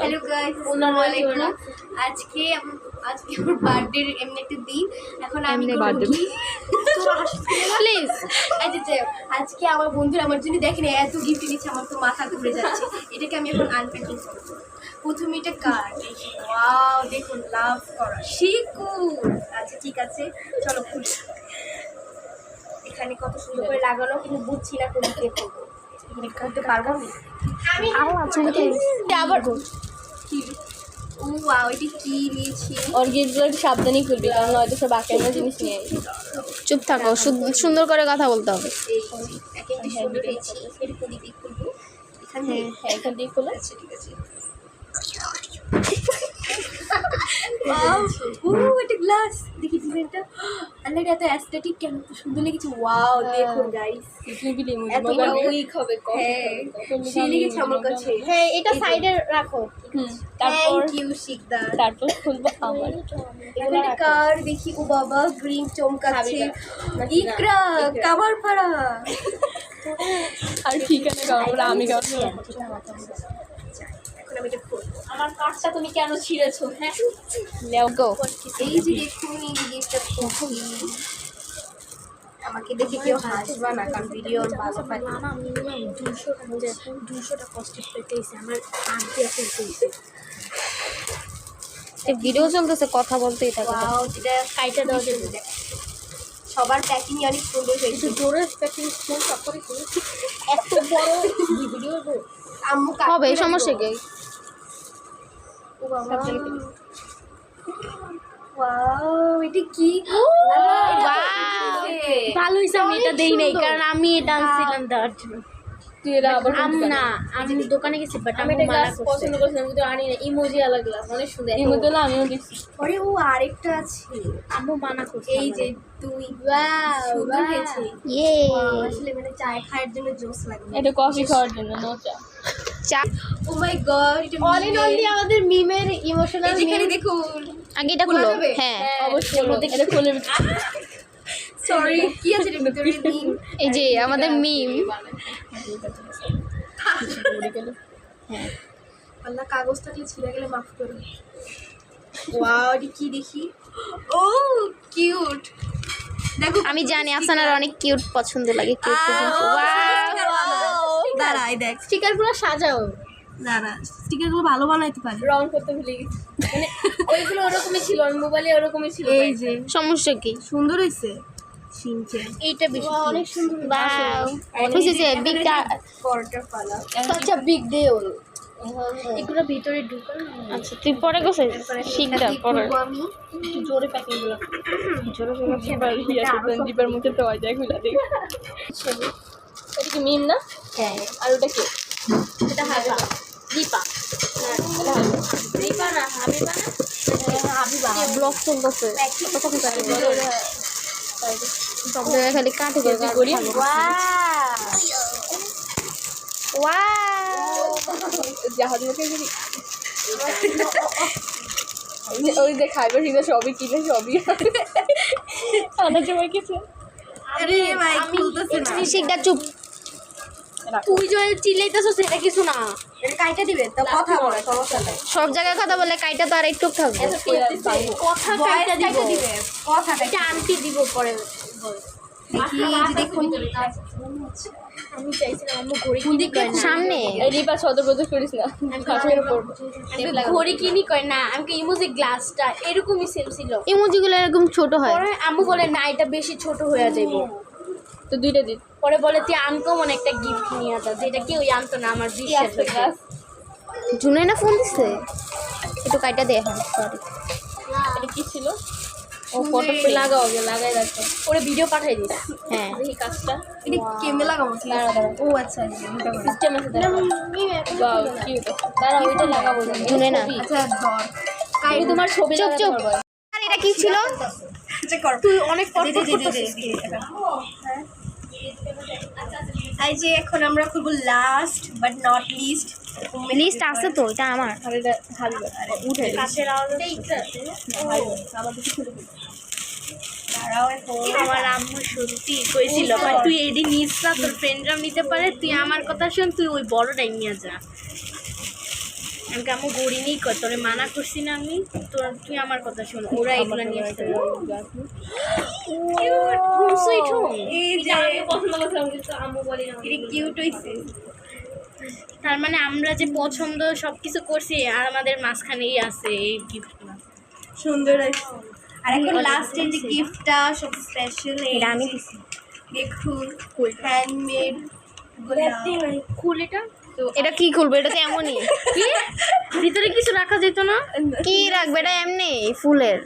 Hello guys আসসালামু আলাইকুম। আজকে আজকে আমার বার্থডে এমনি একটা দিন। এখন আমি প্লিজ আচ্ছা আজকে আমার বন্ধুরা আমার জন্য দেখেন এত গিফট নিচ্ছে আমার তো মাথা ঘুরে যাচ্ছে। এটাকে আমি এখন আনপ্যাকিং করব। প্রথমে এটা কার্ড ওয়াও দেখুন লাভ করা। শিকু। আচ্ছা ঠিক আছে। চলো খুলি। এখানে কত সুন্দর করে লাগানো কিন্তু বুঝছি না কোন দিকে করব। করতে পারব? আবার ও কি নিয়েছি। ওর খুলবি কারণ হয়তো সব আঁকের জিনিস নিয়ে চুপ থাকো সু- সুন্দর করে কথা বলতে হবে। খুলবো হ্যাঁ। এখান দিয়ে খুলে। আচ্ছা ঠিক আছে ওয়াও ও এটা গ্লাস দেখি ডিজাইনটা আল্লাহ এত অ্যাস্থেটিক কেন? সুন্দর লেগেছে। ওয়াও দেখুন গাইস এত উইক হবে হ্যাঁ সেই লেগেছে আমার কাছে। হ্যাঁ এটা সাইডে রাখো। তারপর? ইউ তারপর খুলবো আমার এখানে কার দেখি। ও বাবা গ্রিন চমকাচ্ছে। ইকরা কামার পাড়া আর ঠিকানা গাওয়া আমি গাওয়া এখন আমি এটা খুলবো আমার কার্ডটা তুমি কেন ছিঁড়েছো? হ্যাঁ? এই যে দেখুন এই গিফটটা আমাকে দেখে কেউ হাসবা না কারণ ভিডিও ভিডিও চলতেছে কথা বলতেই থাকো এটা কাইটা দেওয়া যাবে। সবার প্যাকিং অনেক সুন্দর হয়েছে। জোরে প্যাকিং ফোন তারপরে এত বড় ভিডিও আম্মু হবে সমস্যা কি? এটা কি? ভালো হয়েছে আমি এটা দেই নাই কারণ আমি এটা আনছিলাম দেওয়ার জন্য। তুই এরা আবার আম না আমি দোকানে গেছি বাট আমি আমি এটা গ্লাস করছি। পছন্দ করছিলাম কিন্তু আনি না ইমোজি আলাদা গ্লাস অনেক সুন্দর। ইমোজি হলো আমিও দেখছি। পরে ও আরেকটা আছে। আম্মু মানা করছে এই যে তুই ইয়ে আসলে মানে চায় খাওয়ার জন্য জোস লাগে। এটা কফি খাওয়ার জন্য নো চা। চা ও my god all in only আমাদের মিমের ইমোশনাল যেখানে দেখুন। আগে এটা খোলা খুলো। হ্যাঁ অবশ্যই এটা খুলে সরি কি আছে এর এই যে আমাদের মিম আল্লাহ কাগজ থাকলে ছিঁড়ে গেলে মাফ করো। ওয়াও কি দেখি? ও কিউট দেখো আমি জানি আফসানার অনেক কিউট পছন্দ লাগে কিউট এই দেখ স্টিকারগুলো সাজাও দাঁড়া স্টিকারগুলো ভালো বানাইতে পারে রং করতে ভুলে গেছি মানে ওইগুলো ওরকমই ছিল মোবাইলে ওরকমই ছিল এই যে সমস্যা কি সুন্দর হয়েছে এইটা বেশি অনেক সুন্দর ফালা আচ্ছা বিগ এগুলো ভিতরে ঢুকানো আচ্ছা তুই পরে গোছে শিখটা পরে আমি জোরে প্যাকিংগুলো জোরে জোরে সবার ইয়া সঞ্জীবের মুখে তো আয় যায়গুলা দেখ এটা কি মিম না? হ্যাঁ। আর ওটা কি? এটা হাবিবা। দীপা। দীপা না হাবিবা না? হাবিবা। ব্লগ চলতেছে খালি কাটে করি ওই যে- ওই খাইবার সবই কিনে সবই জমা কিছু শিখটা চুপ তুই যে চিল্লাইতেছস সেটা কিছু না। এটা কাইটা দিবে তো কথা বলে। সমস্যা নাই। সব জায়গায় কথা বলে কাইটা তো আর একটু থাকবে কথা কাইটা দিব কথা কাইটা আনটি দিব পরে। আমি কোন দিকে সামনে? রিপা সদপ্রযোগ করিস না। ঘড়ি কিনি কয় না আমাকে ইমোজি গ্লাসটা এরকমই সেম ছিল। ইমোজিগুলো এরকম ছোট হয়। আম্মু বলে না এটা বেশি ছোট হয়ে যাইব। তো দুইটা দিন। পরে বলে তুই আনকমন একটা গিফট নিয়ে যা যেটা কেউ আনতো না আমার বিশ্বাস জুনে না ফোন দিছে একটু কাইটা দে এখন সরি এটা কি ছিল ও ফটো লাগাও আগে লাগাই রাখো ওরে ভিডিও পাঠাই দিস হ্যাঁ দেখি কাজটা এটা কেমনে লাগাবো ও আচ্ছা এই। সিস্টেম আছে দাঁড়া বাও কিউট দাঁড়া ওইটা লাগাবো জুনে না আচ্ছা ধর আমি তোমার ছবি চুপ, চুপ। আর এটা কি ছিল আচ্ছা কর তুই অনেক দে, দে। এই যে এখন আমরা খুলব last but not least list আছে তো এটা আমার। উঠে কাছের আওয়াজ আমার কিছু খুলে দিই। দাঁড়াও এখন। আমার আম্মু সত্যি কইছিল ভাই তুই এডি নিস না তোর ফ্রেন্ডরা নিতে পারে তুই আমার কথা শোন তুই ওই বড়টাই নিয়ে যা। আমাকে আম্মু গড়ি নেই কর তোরে মানা করছি না আমি। তোর তুই আমার কথা শোন ওরা এগুলো নিয়ে আসতে তার মানে আমরা যে পছন্দ সব কিছু করছি আর আমাদের মাঝখানেই আছে এই গিফটগুলো সুন্দর আর এখন লাস্টের যে গিফটটা সব স্পেশাল এটা আমি দিছি। দেখুন হ্যান্ডমেড খুল এটা এটা কি খুলবো? এটা তো এমনই। কি? ভিতরে কিছু রাখা যেত না? কি রাখবে? এটা এমনি ফুলের।